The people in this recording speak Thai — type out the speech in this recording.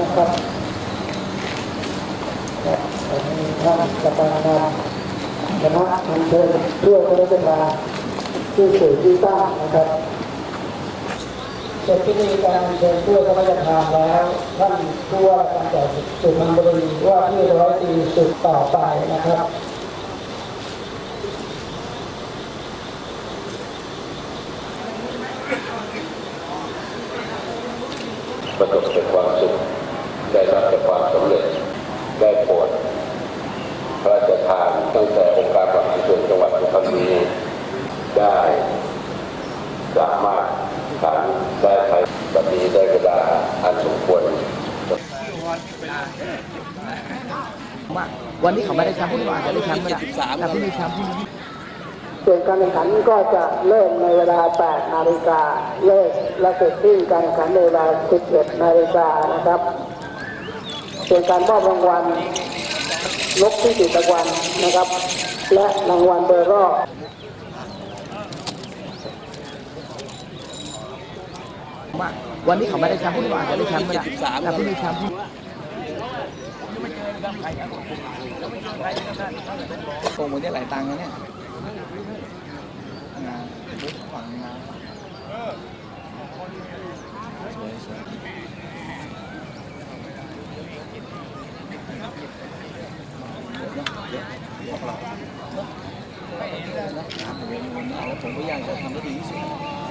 นะครับวันนี้ท่านประธานคณะอันเชิญทั่วพระราชทานที่สื่อที่ตั้งนะครับเสร็จพิธีการเชิญทั่วพระราชทานแล้วท่านผู้ว่าการจัดสุพรรณบุรีว่าที่ร้อยตีสุดต่อไปนะครับประสบแต่ความสุข ได้รับแต่ความสำเร็จได้โปรดพระราชทานตั้งแต่องค์การบริหารส่วนจังหวัดสุพรรณบุรีได้สามารถฐานได้ใช้บัดนี้ได้เวลาอันสมควรว่าวันนี้เขาไม่ได้แชมป์พรุ่งนี้อาจจะได้แชมป์ก็ได้แต่พรุ่งนี้แชมป์พรุ่งนี้ส่วนการแข่งขันก็จะเริ่มในเวลา 8 นาฬิกาเลิกและเสร็จสิ้นการแข่งขันในเวลา 11 นาฬิกานะครับ ส่วนการมอบรางวัลนกที่ติดรางวัลนะครับ และรางวัลโดยรอบว่าวันนี้เขาไม่ได้แชมป์พรุ่งนี้อาจจะได้แชมป์ก็ได้แต่พรุ่งนี้แชมป์พรุ่งนี้โกงหมดเนี่ยหลายตังค์แล้วเนี่ยงานบุ๊กฝั่งงานสวยสวย เยอะพวกเราผมพยายามจะทำให้ดีที่สุด